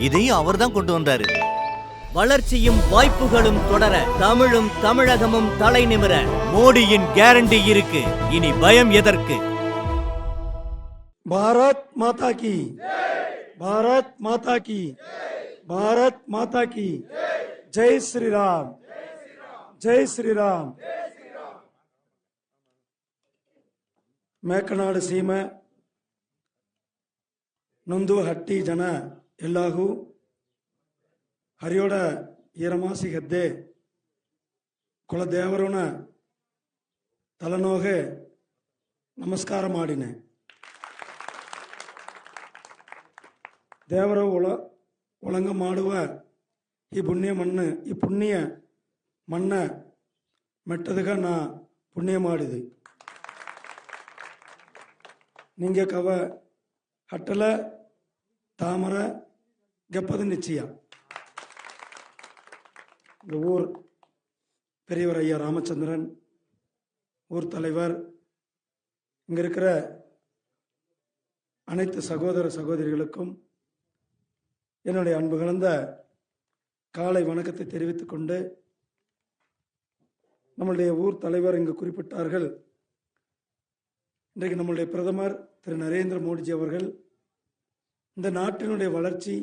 இதையும் அவர் தான் கொண்டு வந்தாரு. வளர்ச்சியும் வாய்ப்புகளும் தொடர தமிழும் தமிழகமும் தலை நிமிர. மோடியின் கேரண்டி இருக்கு. இனி பயம் எதற்கு? பாரத் மாதா கி பாரத் மாதா கி பாரத் மாதா கி ஜெய்! ஸ்ரீராம்! ஜெய் ஸ்ரீராம்! மேக்கநாடு சீம நொந்து ஹட்டி ஜன ಎಲ್ಲಾಗೂ ಹರಿಯೋಡ ಈರಮಾಸಿ ಗದ್ದೆ ಕುಲದೇವರನ ತಲೆನೋಗೆ ನಮಸ್ಕಾರ ಮಾಡಿನೆ ದೇವರ ಒಳ ಒಳಂಗ ಮಾಡುವ ಈ ಪುಣ್ಯ ಮಣ್ಣು ಈ ಪುಣ್ಯ ಮಣ್ಣ ಮೆಟ್ಟದಗ ನಾ ಪುಣ್ಯ ಮಾಡಿದೆ ನಿಂಗೆ ಕವ ಹಟ್ಟಲ ತಾಮರ கெப்பது நிச்சயம் இந்த ஊர் பெரியவர் ஐயா ராமச்சந்திரன் ஊர் தலைவர் இங்க இருக்கிற அனைத்து சகோதர சகோதரிகளுக்கும் என்னுடைய அன்பு கலந்த காலை வணக்கத்தை தெரிவித்துக் கொண்டு நம்மளுடைய ஊர் தலைவர் இங்கு குறிப்பிட்டார்கள். இன்றைக்கு நம்மளுடைய பிரதமர் திரு நரேந்திர மோடிஜி அவர்கள் இந்த நாட்டினுடைய வளர்ச்சி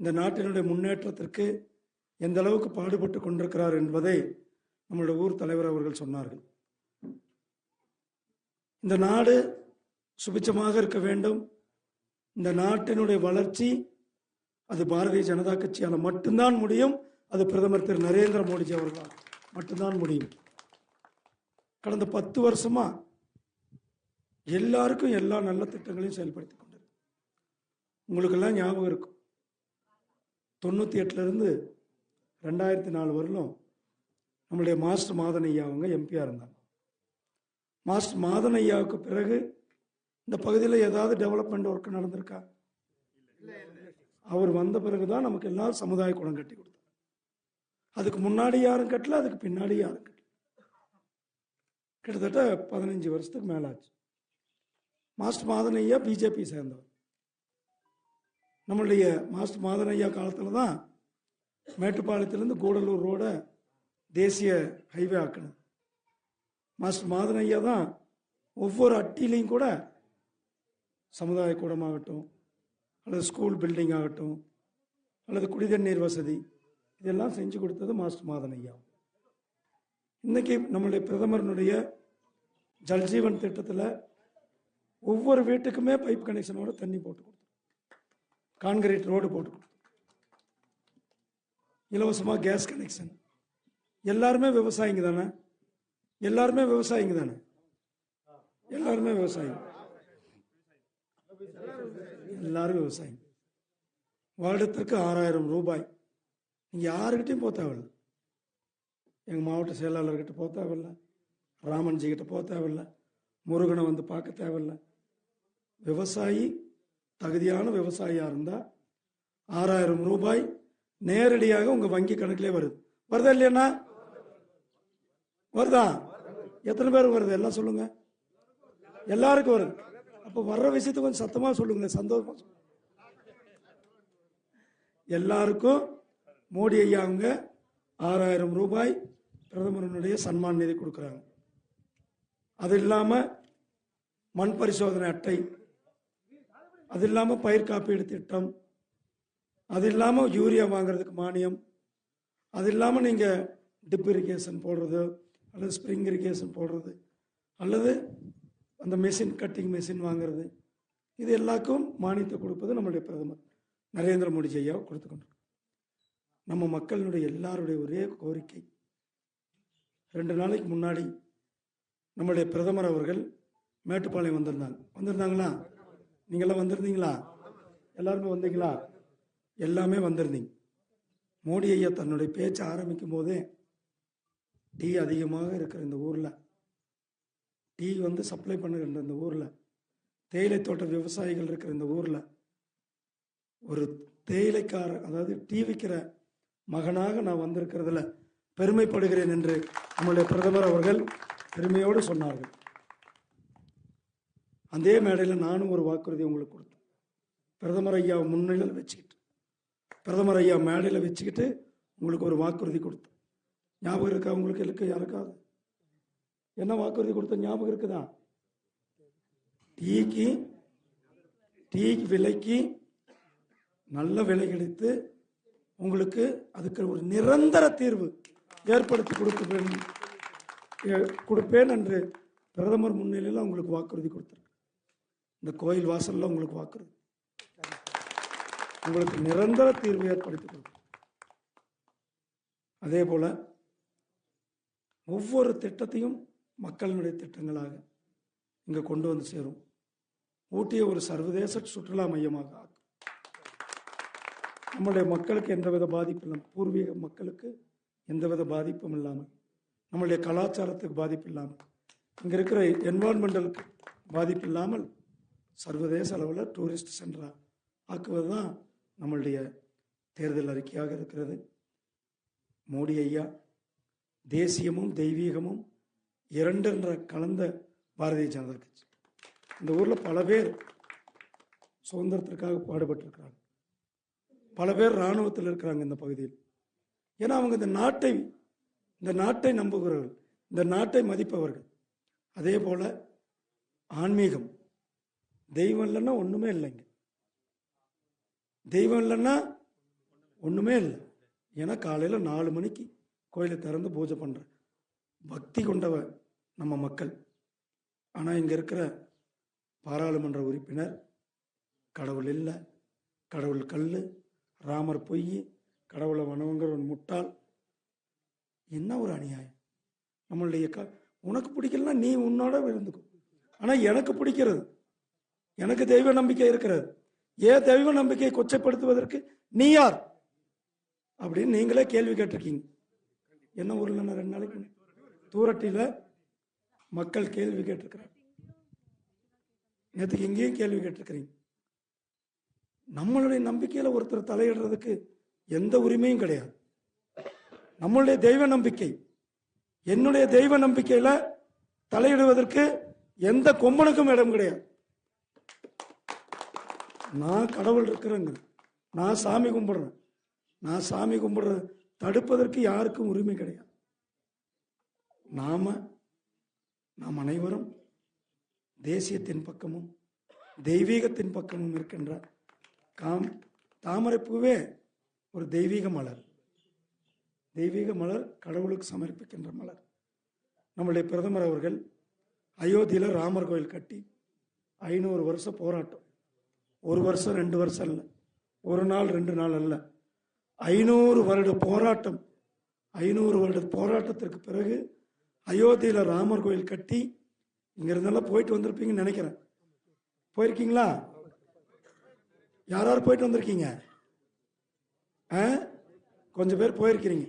இந்த நாட்டினுடைய முன்னேற்றத்திற்கு எந்த அளவுக்கு பாடுபட்டு கொண்டிருக்கிறார் என்பதை நம்மளுடைய ஊர் தலைவர் அவர்கள் சொன்னார்கள். இந்த நாடு சுபிச்சமாக இருக்க வேண்டும். இந்த நாட்டினுடைய வளர்ச்சி அது பாரதிய ஜனதா கட்சியால் மட்டும்தான் முடியும். அது பிரதமர் திரு நரேந்திர மோடிஜி அவர்களால் மட்டும்தான் முடியும். கடந்த பத்து வருஷமா எல்லாருக்கும் எல்லா நல்ல திட்டங்களையும் செயல்படுத்தி கொண்டிருக்கு. உங்களுக்கெல்லாம் ஞாபகம் இருக்கும். தொண்ணூற்றி எட்டுலேருந்து ரெண்டாயிரத்தி நாலு வரலும் நம்மளுடைய மாஸ்டர் மாதன் ஐயா அவங்க எம்பியாக இருந்தாங்க. மாஸ்டர் மாதன் ஐயாவுக்கு பிறகு இந்த பகுதியில் ஏதாவது டெவலப்மெண்ட் ஒர்க் நடந்திருக்கா? அவர் வந்த பிறகு தான் நமக்கு எல்லாரும் சமுதாய குளம் கட்டி கொடுத்தார் அதுக்கு முன்னாடி யாரும் கட்டல அதுக்கு பின்னாடி யாரும் கட்டல. கிட்டத்தட்ட பதினஞ்சு வருஷத்துக்கு மேலாச்சு. மாஸ்டர் மாதன் ஐயா பிஜேபி சேர்ந்தவர். நம்மளுடைய மாஸ்டர் மாதனையா ஐயா காலத்தில் தான் மேட்டுப்பாளையத்திலேருந்து கூடலூர் ரோடை தேசிய ஹைவே ஆக்கணும் மாஸ்டர் மாதன் ஐயா தான் ஒவ்வொரு அட்டிலையும் கூட சமுதாய கூடமாகட்டும் அல்லது ஸ்கூல் பில்டிங் ஆகட்டும் அல்லது குடிதண்ணீர் வசதி இதெல்லாம் செஞ்சு கொடுத்தது மாஸ்டர் மாதன் ஐயா. நம்மளுடைய பிரதமரனுடைய ஜல்ஜீவன் திட்டத்தில் ஒவ்வொரு வீட்டுக்குமே பைப் கனெக்ஷனோட தண்ணி போட்டு கொடுத்தோம். கான்கிரீட் ரோடு போட்டு இலவசமாக கேஸ் கனெக்ஷன். எல்லாருமே விவசாயிங்க தானே? எல்லாருமே விவசாயிங்க தானே? எல்லாருமே விவசாயிங்க. எல்லாரும் விவசாயிங்க. வருடத்திற்கு ஆறாயிரம் ரூபாய். நீங்கள் யாருக்கிட்டையும் போக தேவையில்ல. எங்கள் மாவட்ட செயலாளர்கிட்ட போக தேவையில்ல. ராமன்ஜி கிட்ட போக தேவையில்ல. முருகனை வந்து பார்க்க தேவையில்லை. விவசாயி தகுதியான விவசாயியாக இருந்தால் ஆறாயிரம் ரூபாய் நேரடியாக உங்கள் வங்கி கணக்கிலே வருது. வருதா இல்லையாண்ணா? வருதா? எத்தனை பேர் வருது? எல்லாம் சொல்லுங்க. எல்லாருக்கும் வருது. அப்போ வர்ற விஷயத்தை கொஞ்சம் சத்தமாக சொல்லுங்களேன் சந்தோஷமா சொல்லுங்க. எல்லாருக்கும் மோடி ஐயா அவங்க ஆறாயிரம் ரூபாய் பிரதமரனுடைய சன்மான் நிதி கொடுக்குறாங்க. அது இல்லாமல் மண் பரிசோதனை அட்டை அது இல்லாமல் பயிர் காப்பீடு திட்டம் அது இல்லாமல் யூரியா வாங்குறதுக்கு மானியம் அது இல்லாமல் நீங்கள் டிப் இரிகேஷன் போடுறது அல்லது ஸ்ப்ரிங் இரிகேஷன் போடுறது அல்லது அந்த மெஷின் கட்டிங் மெஷின் வாங்குறது இது எல்லாருக்கும் மானியத்தை கொடுப்பது நம்மளுடைய பிரதமர் நரேந்திர மோடி ஐயா கொடுத்து நம்ம மக்களினுடைய எல்லாருடைய ஒரே கோரிக்கை ரெண்டு நாளைக்கு முன்னாடி நம்மளுடைய பிரதமர் அவர்கள் மேட்டுப்பாளையம் வந்திருந்தாங்க. வந்திருந்தாங்களா நீங்களாம் வந்திருந்தீங்களா? எல்லாருமே வந்தீங்களா? எல்லாமே வந்திருந்தீங்க. மோடி ஐயா தன்னுடைய பேச்சை ஆரம்பிக்கும் போதே டீ அதிகமாக இருக்கிற இந்த ஊரில் டீ வந்து சப்ளை பண்ணுகின்ற இந்த ஊரில் தேயிலை தோட்ட விவசாயிகள் இருக்கிற இந்த ஊரில் ஒரு தேயிலைக்கார அதாவது டீ விற்கிற மகனாக நான் வந்திருக்கிறதுல பெருமைப்படுகிறேன் என்று நம்முடைய பிரதமர் அவர்கள் பெருமையோடு சொன்னார்கள். அதே மேடையில் நானும் ஒரு வாக்குறுதி உங்களுக்கு கொடுத்தேன். பிரதமர் ஐயா முன்னிலையில் வச்சுக்கிட்டு பிரதமர் ஐயா மேடையில் வச்சுக்கிட்டு உங்களுக்கு ஒரு வாக்குறுதி கொடுத்தேன். ஞாபகம் இருக்கா உங்களுக்கு? இருக்கு யாருக்காவது? என்ன வாக்குறுதி கொடுத்த ஞாபகம் இருக்குதா? டீக்கு டீ விலைக்கு நல்ல விலை கிடைத்து உங்களுக்கு அதுக்கு ஒரு நிரந்தர தீர்வு ஏற்படுத்தி கொடுப்பேன் ஏ- கொடுப்பேன் என்று பிரதமர் முன்னிலையில் உங்களுக்கு வாக்குறுதி கொடுத்துருக்கேன். இந்த கோயில் வாசல்ல உங்களுக்கு வாக்குறது. உங்களுக்கு நிரந்தர தீர்வு ஏற்படுத்தி கொடுக்கும். அதே போல ஒவ்வொரு திட்டத்தையும் மக்களினுடைய திட்டங்களாக இங்கே கொண்டு வந்து சேரும். ஊட்டியை ஒரு சர்வதேச சுற்றுலா மையமாக ஆக்கும். நம்மளுடைய மக்களுக்கு எந்தவித பாதிப்பும் இல்லாமல் பூர்வீக மக்களுக்கு எந்தவித பாதிப்பும் இல்லாமல் நம்மளுடைய கலாச்சாரத்துக்கு பாதிப்பு இல்லாமல் இங்கே இருக்கிற என்வான்மெண்டலுக்கு பாதிப்பு இல்லாமல் சர்வதேச அளவில் டூரிஸ்ட் சென்டராக ஆக்குவது தான் நம்மளுடைய தேர்தல் அறிக்கையாக இருக்கிறது. மோடி ஐயா தேசியமும் தெய்வீகமும் இரண்டென்ற கலந்த பாரதிய ஜனதா கட்சி. இந்த ஊரில் பல பேர் சுதந்திரத்திற்காக பாடுபட்டிருக்கிறாங்க. பல பேர் இராணுவத்தில் இருக்கிறாங்க இந்த பகுதியில். ஏன்னா அவங்க இந்த நாட்டை இந்த நாட்டை நம்புகிறவர்கள் இந்த நாட்டை மதிப்பவர்கள். அதே போல ஆன்மீகம் தெய்வம் இல்லைன்னா ஒன்றுமே இல்லைங்க. தெய்வம் இல்லைன்னா ஒன்றுமே இல்லை. ஏன்னா காலையில் நாலு மணிக்கு கோயிலை திறந்து பூஜை பண்ணுறேன் பக்தி கொண்டவ நம்ம மக்கள். ஆனால் இங்கே இருக்கிற பாராளுமன்ற உறுப்பினர் கடவுள் இல்லை கடவுள் கல் ராமர் பொய் கடவுளை வனவங்கிற ஒரு முட்டாள். என்ன ஒரு அநியாயம்? நம்மளுடைய க உனக்கு பிடிக்கலன்னா நீ உன்னோட இருந்துக்கும் ஆனால் எனக்கு பிடிக்கிறது எனக்கு தெய்வ நம்பிக்கை இருக்கிறது. ஏன் தெய்வ நம்பிக்கையை கொச்சைப்படுத்துவதற்கு? நீ யார்? அப்படின்னு நீங்களே கேள்வி கேட்டிருக்கீங்க. என்ன ஊர்ல நான் ரெண்டு நாளைக்கு தூரட்டியில் மக்கள் கேள்வி கேட்டிருக்கிறாங்க. நேற்றுக்கு இங்கேயும் கேள்வி கேட்டிருக்கிறீங்க. நம்மளுடைய நம்பிக்கையில ஒருத்தர் தலையிடுறதுக்கு எந்த உரிமையும் கிடையாது. நம்மளுடைய தெய்வ நம்பிக்கை என்னுடைய தெய்வ நம்பிக்கையில தலையிடுவதற்கு எந்த கொம்பனுக்கும் இடம் கிடையாது. நான் கடவுள் இருக்கிறேங்க நான் சாமி கும்பிடுறேன். நான் சாமி கும்பிட்றேன் தடுப்பதற்கு யாருக்கும் உரிமை கிடையாது. நாம நாம் அனைவரும் தேசியத்தின் பக்கமும் தெய்வீகத்தின் பக்கமும் இருக்கின்ற காம் தாமரைப்பூவே ஒரு தெய்வீக மலர். தெய்வீக மலர் கடவுளுக்கு சமர்ப்பிக்கின்ற மலர். நம்முடைய பிரதமர் அவர்கள் அயோத்தியில் ராமர் கோயில் கட்டி ஐநூறு வருஷம் போராட்டம். ஒரு வருஷம் ரெண்டு வருஷம் இல்லை ஒரு நாள் ரெண்டு நாள் அல்ல. ஐநூறு வருட போராட்டம் ஐநூறு வருட போராட்டத்திற்கு பிறகு அயோத்தியில் ராமர் கோயில் கட்டி இங்கே இருந்தெல்லாம் போயிட்டு வந்திருப்பீங்கன்னு நினைக்கிறேன். போயிருக்கீங்களா? யார் யார் போயிட்டு வந்திருக்கீங்க? ஆ? கொஞ்சம் பேர் போயிருக்கிறீங்க.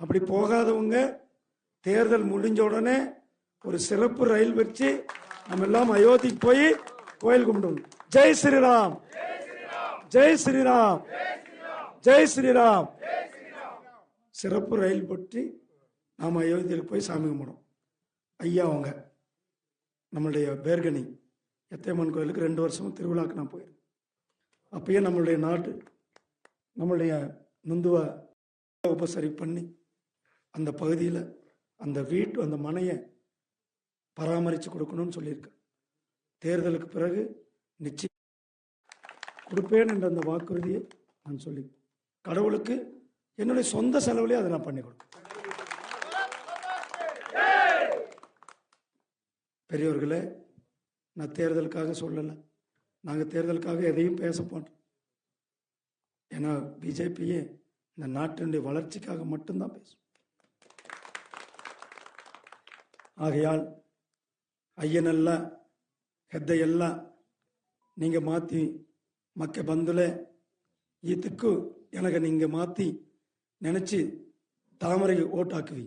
அப்படி போகாதவங்க தேர்தல் முடிஞ்ச உடனே ஒரு சிறப்பு ரயில் வச்சு நம்ம எல்லாம் அயோத்திக்கு போய் கோயில் கும்பிடுவோம் ஜெய் ஸ்ரீராம். ஜெய் ஸ்ரீராம். ஜெய் ஸ்ரீராம். சிறப்பு ரயில் பற்றி நாம் அயோத்தியில் போய் சாமி கும்பிடும் ஐயா அவங்க நம்மளுடைய பேர்கனி எத்தையம்மன் கோயிலுக்கு ரெண்டு வருஷமும் திருவிழாக்கு நான் போயிருக்கேன். அப்பயே நம்மளுடைய நாட்டு நம்மளுடைய நுந்துவை உபசரி பண்ணி அந்த பகுதியில் அந்த வீட்டு அந்த மனையை பராமரித்து கொடுக்கணும்னு சொல்லியிருக்கேன். தேர்தலுக்கு பிறகு நிச்சயம். கொடுப்பேன் என்ற அந்த வாக்குறுதியை நான் சொல்லி கடவுளுக்கு என்னுடைய சொந்த செலவுலேயே அதை நான் பண்ணி கொடுப்பேன். பெரியவர்களே நான் தேர்தலுக்காக சொல்லலை. நாங்கள் தேர்தலுக்காக எதையும் பேச மாட்டோம். ஏன்னா பிஜேபியே இந்த நாட்டினுடைய வளர்ச்சிக்காக மட்டும்தான் பேசும். ஆகையால் ஐயனெல்லாம் ஹெத்தையெல்லாம் ನಿಂಗೆ ಮಾತಿ ಮಕ್ಕೆ ಬಂದಲೆ ಈ ತಿಕ್ಕು ನನಗೆ ನಿಂಗೆ ಮಾತಿ ನೆನೆಚಿ தாமரை ஓட்டாக்குவி